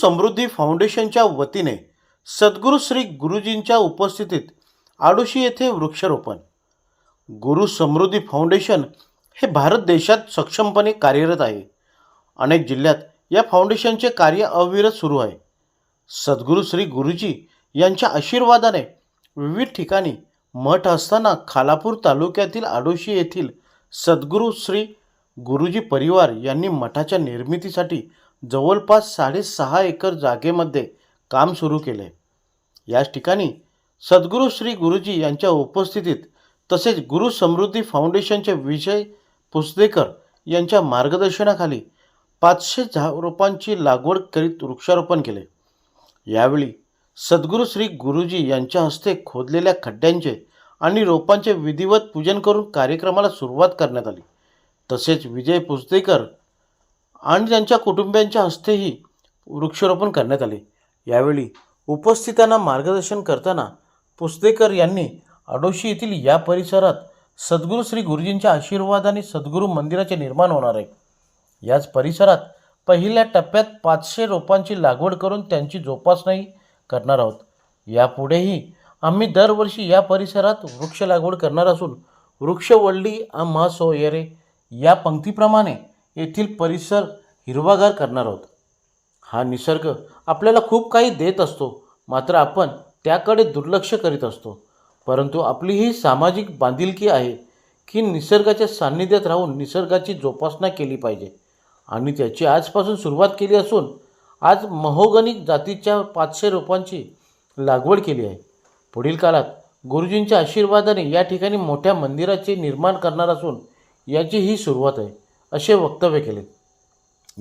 समृद्धी फाउंडेशनच्या वतीने सद्गुरू श्री गुरुजींच्या उपस्थितीत आडोशी येथे वृक्षारोपण. गुरु समृद्धी फाउंडेशन हे भारत देशात सक्षमपणे कार्यरत आहे. अनेक जिल्ह्यात या फाउंडेशनचे कार्य अविरत सुरू आहे. सद्गुरू श्री गुरुजी यांच्या आशीर्वादाने विविध ठिकाणी मठ असताना खालापूर तालुक्यातील आडोशी येथील सद्गुरू श्री गुरुजी परिवार यांनी मठाच्या निर्मितीसाठी जवळपास साडेसहा एकर जागेमध्ये काम सुरू केले याच ठिकाणी सद्गुरू श्री गुरुजी यांच्या उपस्थितीत तसेच गुरु समृद्धी फाउंडेशनचे विजय पुसदेकर यांच्या मार्गदर्शनाखाली पाचशे झा रोपांची लागवड करीत वृक्षारोपण केले. यावेळी सद्गुरू श्री गुरुजी यांच्या हस्ते खोदलेल्या खड्ड्यांचे आणि रोपांचे विधिवत पूजन करून कार्यक्रमाला सुरुवात करण्यात आली. तसेच विजय पुसदेकर आणि त्यांच्या कुटुंबियांच्या हस्तेही वृक्षारोपण करण्यात आले. यावेळी उपस्थितांना मार्गदर्शन करताना पुसदेकर यांनी आडोशी येथील या परिसरात सद्गुरू श्री गुरुजींच्या आशीर्वादाने सद्गुरू मंदिराचे निर्माण होणार आहे. याच परिसरात पहिल्या टप्प्यात पाचशे रोपांची लागवड करून त्यांची जोपासनाही करणार आहोत. यापुढेही आम्ही दरवर्षी या परिसरात वृक्ष लागवड करणार असून वृक्षवल्ली आम्हा सोयरे या पंक्तीप्रमाणे येथील परिसर हिरवागार करणार आहोत. हा निसर्ग आपल्याला खूप काही देत असतो मात्र आपण त्याकडे दुर्लक्ष करीत असतो. परंतु आपली ही सामाजिक बांधिलकी आहे की निसर्गाच्या सान्निध्यात राहून निसर्गाची जोपासना केली पाहिजे. आणि त्याची आजपासून सुरुवात केली असून आज महोगणिक जातीच्या पाचशे रोपांची लागवड केली आहे. पुढील काळात गुरुजींच्या आशीर्वादाने या ठिकाणी मोठ्या मंदिराचे निर्माण करणार असून याची ही सुरुवात आहे. असे वक्तव्य केले.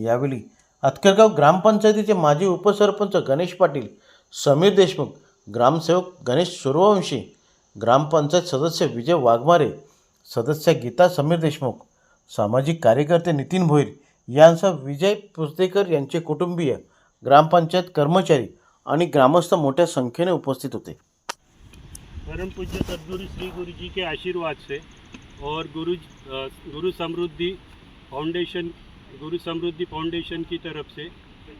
यावेळी अतकरगाव ग्रामपंचायतीचे माजी उपसरपंच गणेश पाटील समीर देशमुख ग्रामसेवक गणेश सूर्यवंशी ग्रामपंचायत सदस्य विजय वाघमारे सदस्य गीता समीर देशमुख सामाजिक कार्यकर्ते नितीन भोईर यांसह विजय पुस्तेकर यांचे कुटुंबीय ग्रामपंचायत कर्मचारी आणि ग्रामस्थ मोठ्या संख्येने उपस्थित होते. परम पूज्य श्री गुरु जी के आशीर्वाद से और गुरु गुरु समृद्धि फाउंडेशन गुरु समृद्धि फाउंडेशन की तरफ़ से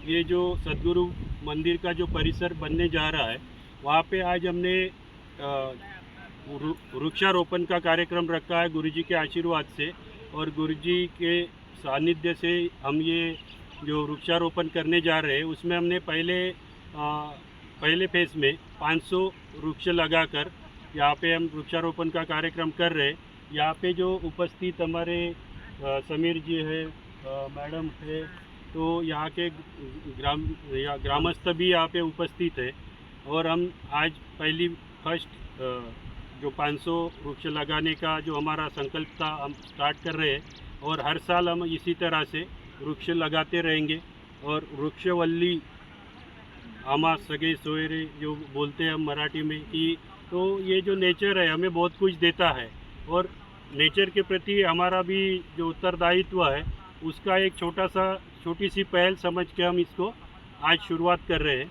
ये जो सदगुरु मंदिर का जो परिसर बनने जा रहा है वहाँ पे आज हमने वृक्षारोपण का कार्यक्रम रखा है गुरु जी के आशीर्वाद से और गुरु जी के सानिध्य से हम ये जो वृक्षारोपण करने जा रहे हैं उसमें हमने पहले अ, पहले फ़ेज़ में 500 वृक्ष लगाकर यहाँ पे हम वृक्षारोपण का कार्यक्रम कर रहे हैं। यहाँ पे जो उपस्थित हमारे समीर जी है मैडम है तो यहाँ के ग्राम या ग्रामस्थ भी यहाँ पे उपस्थित है। और हम आज पहली फ़र्स्ट जो 500 वृक्ष लगाने का जो हमारा संकल्प था, हम स्टार्ट कर रहे हैं। और हर साल हम इसी तरह से वृक्ष लगाते रहेंगे। और वृक्षवल्ली, आमा सगे सोयरे जो बोलते हैं हम मराठी में कि तो ये जो नेचर है, हमें बहुत कुछ देता है। और नेचर के प्रति हमारा भी जो उत्तरदायित्व है उसका एक छोटा सा छोटी सी पहल समझ के हम इसको आज शुरुआत कर रहे हैं।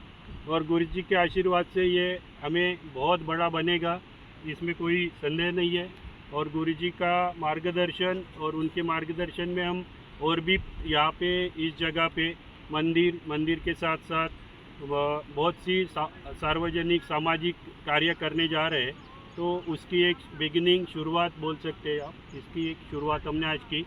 और गुरु जी के आशीर्वाद से ये हमें बहुत बड़ा बनेगा इसमें कोई संदेह नहीं है। और गुरु जी का मार्गदर्शन और उनके मार्गदर्शन में हम और भी यहाँ पे इस जगह पे मंदिर मंदिर के साथ साथ बहुत सी सा, सार्वजनिक सामाजिक कार्य करने जा रहे हैं। तो उसकी एक बिगिनिंग शुरुआत बोल सकते हैं आप। इसकी एक शुरुआत हमने आज की।